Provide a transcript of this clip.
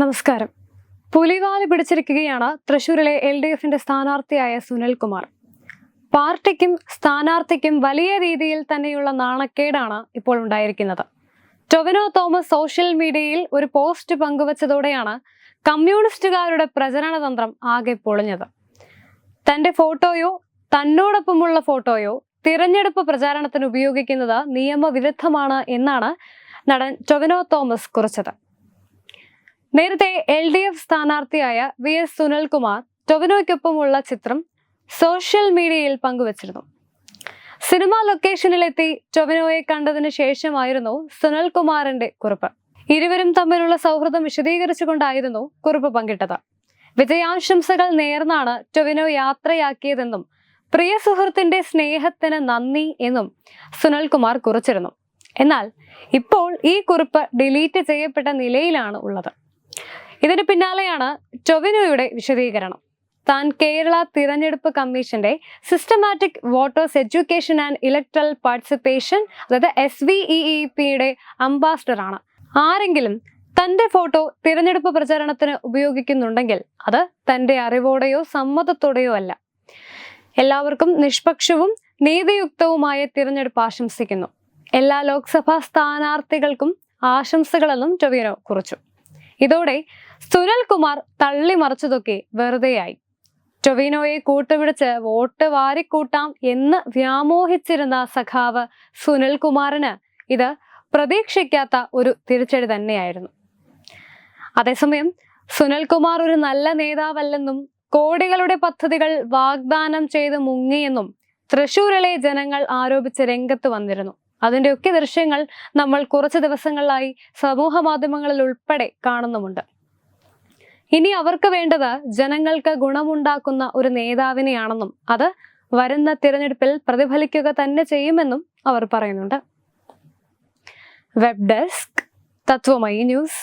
നമസ്കാരം. പുലിവാൽ പിടിച്ചിരിക്കുകയാണ് തൃശൂരിലെ എൽ ഡി എഫിന്റെ സ്ഥാനാർത്ഥിയായ സുനിൽകുമാർ. പാർട്ടിക്കും സ്ഥാനാർത്ഥിക്കും വലിയ രീതിയിൽ തന്നെയുള്ള നാണക്കേടാണ് ഇപ്പോൾ ഉണ്ടായിരിക്കുന്നത്. ടൊവിനോ തോമസ് സോഷ്യൽ മീഡിയയിൽ ഒരു പോസ്റ്റ് പങ്കുവച്ചതോടെയാണ് കമ്മ്യൂണിസ്റ്റുകാരുടെ പ്രചരണ തന്ത്രം ആകെ പൊളിഞ്ഞത്. തന്റെ ഫോട്ടോയോ തന്നോടൊപ്പമുള്ള ഫോട്ടോയോ തിരഞ്ഞെടുപ്പ് പ്രചാരണത്തിന് ഉപയോഗിക്കുന്നത് നിയമവിരുദ്ധമാണ് എന്നാണ് നടൻ ടൊവിനോ തോമസ് കുറിച്ചത്. നേരത്തെ എൽ ഡി എഫ് സ്ഥാനാർത്ഥിയായ വി എസ് സുനിൽകുമാർ ടൊവിനോയ്ക്കൊപ്പമുള്ള ചിത്രം സോഷ്യൽ മീഡിയയിൽ പങ്കുവച്ചിരുന്നു. സിനിമാ ലൊക്കേഷനിലെത്തി ടൊവിനോയെ കണ്ടതിന് ശേഷമായിരുന്നു സുനിൽകുമാറിന്റെ കുറിപ്പ്. ഇരുവരും തമ്മിലുള്ള സൗഹൃദം വിശദീകരിച്ചുകൊണ്ടായിരുന്നു കുറിപ്പ് പങ്കിട്ടത്. വിജയാശംസകൾ നേർന്നാണ് ടൊവിനോ യാത്രയാക്കിയതെന്നും പ്രിയ സുഹൃത്തിന്റെ സ്നേഹത്തിന് നന്ദി എന്നും സുനിൽകുമാർ കുറിച്ചിരുന്നു. എന്നാൽ ഇപ്പോൾ ഈ കുറിപ്പ് ഡിലീറ്റ് ചെയ്യപ്പെട്ട നിലയിലാണ് ഉള്ളത്. ഇതിന് പിന്നാലെയാണ് ടൊവിനോയുടെ വിശദീകരണം. താൻ കേരള തിരഞ്ഞെടുപ്പ് കമ്മീഷന്റെ systematic voters education and electoral participation അതായത് എസ് വി ഇ പിയുടെ ആരെങ്കിലും തന്റെ ഫോട്ടോ തിരഞ്ഞെടുപ്പ് പ്രചാരണത്തിന് ഉപയോഗിക്കുന്നുണ്ടെങ്കിൽ അത് തന്റെ അറിവോടെയോ സമ്മതത്തോടെയോ അല്ല. എല്ലാവർക്കും നിഷ്പക്ഷവും നീതിയുക്തവുമായ തിരഞ്ഞെടുപ്പ് ആശംസിക്കുന്നു. എല്ലാ ലോക്സഭാ സ്ഥാനാർത്ഥികൾക്കും ആശംസകളെന്നും ടൊവിനോ കുറിച്ചു. ഇതോടെ സുനിൽകുമാർ തള്ളിമറിച്ചതൊക്കെ വെറുതെയായി. ടൊവിനോയെ കൂട്ടുപിടിച്ച് വോട്ട് വാരിക്കൂട്ടാം എന്ന് വ്യാമോഹിച്ചിരുന്ന സഖാവ് സുനിൽകുമാറിന് ഇത് പ്രതീക്ഷിക്കാത്ത ഒരു തിരിച്ചടി തന്നെയായിരുന്നു. അതേസമയം സുനിൽകുമാർ ഒരു നല്ല നേതാവല്ലെന്നും കോടികളുടെ പദ്ധതികൾ വാഗ്ദാനം ചെയ്ത് മുങ്ങിയെന്നും തൃശൂരിലെ ജനങ്ങൾ ആരോപിച്ച് രംഗത്ത് വന്നിരുന്നു. അതിന്റെയൊക്കെ ദൃശ്യങ്ങൾ നമ്മൾ കുറച്ച് ദിവസങ്ങളിലായി സമൂഹ മാധ്യമങ്ങളിൽ ഉൾപ്പെടെ കാണുന്നുമുണ്ട്. ഇനി അവർക്ക് വേണ്ടത് ജനങ്ങൾക്ക് ഗുണമുണ്ടാക്കുന്ന ഒരു നേതാവിനെയാണെന്നും അത് വരുന്ന തിരഞ്ഞെടുപ്പിൽ പ്രതിഫലിക്കുക തന്നെ ചെയ്യുമെന്നും അവർ പറയുന്നുണ്ട്. Web desk Tatwamayi news